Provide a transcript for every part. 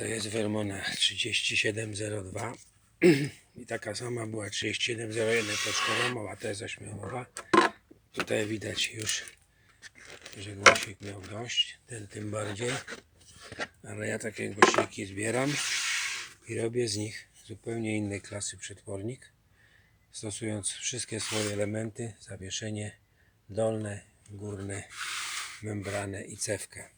To jest Vermona 3702 i taka sama była 3701 pocztowa, a to jest 8 Tutaj widać już, że głosik miał dość, ten tym bardziej. Ale ja takie głośniki zbieram i robię z nich zupełnie innej klasy przetwornik, stosując wszystkie swoje elementy, zawieszenie dolne, górne, membranę i cewkę.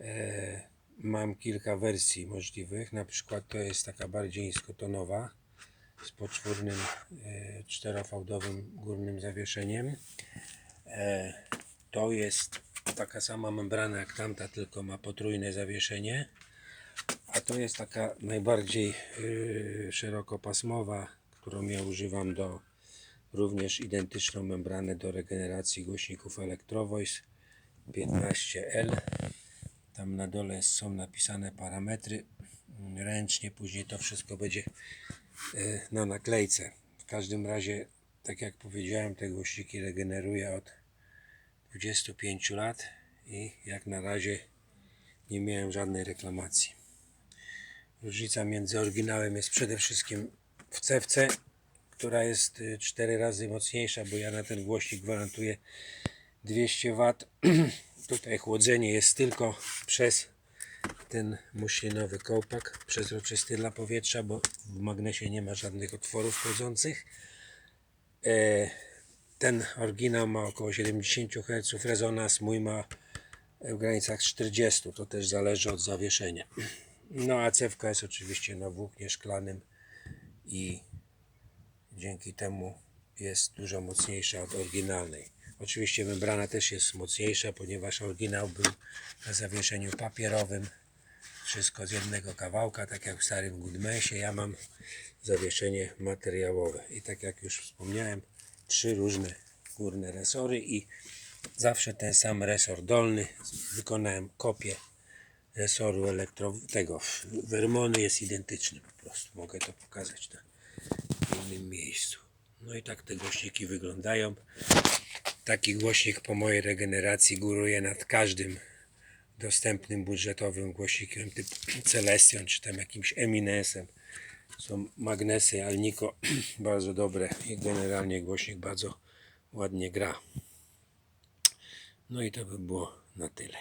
E, Mam kilka wersji możliwych, na przykład to jest taka bardziej niskotonowa z poczwórnym e, czterofałdowym górnym zawieszeniem. E, To jest taka sama membrana jak tamta, tylko ma potrójne zawieszenie. A to jest taka najbardziej yy, szerokopasmowa, którą ja używam do również identyczną membranę do regeneracji głośników Electrovoice 15L. Tam na dole są napisane parametry mm, ręcznie, później to wszystko będzie yy, na naklejce. W każdym razie, tak jak powiedziałem, te głośniki regeneruję od 25 lat i jak na razie nie miałem żadnej reklamacji. Różnica między oryginałem jest przede wszystkim w cewce, która jest 4 razy mocniejsza, bo ja na ten głośnik gwarantuję 200 W. Tutaj chłodzenie jest tylko przez ten muślinowy kołpak przezroczysty dla powietrza, bo w magnesie nie ma żadnych otworów chłodzących. E, Ten oryginał ma około 70 Hz rezonans, mój ma w granicach 40. To też zależy od zawieszenia. No a cewka jest oczywiście na włóknie szklanym i dzięki temu jest dużo mocniejsza od oryginalnej. Oczywiście membrana też jest mocniejsza, ponieważ oryginał był na zawieszeniu papierowym. Wszystko z jednego kawałka, tak jak w starym Goodmesie. Ja mam zawieszenie materiałowe. I tak jak już wspomniałem, trzy różne górne resory i zawsze ten sam resor dolny. Wykonałem kopię resoru elektro tego Vermony jest identyczny po prostu. Mogę to pokazać na innym miejscu. No i tak te głośniki wyglądają. Taki głośnik po mojej regeneracji góruje nad każdym dostępnym budżetowym głośnikiem typu Celestion czy tam jakimś Eminesem. Są magnesy Alnico bardzo dobre i generalnie głośnik bardzo ładnie gra. No i to by było na tyle.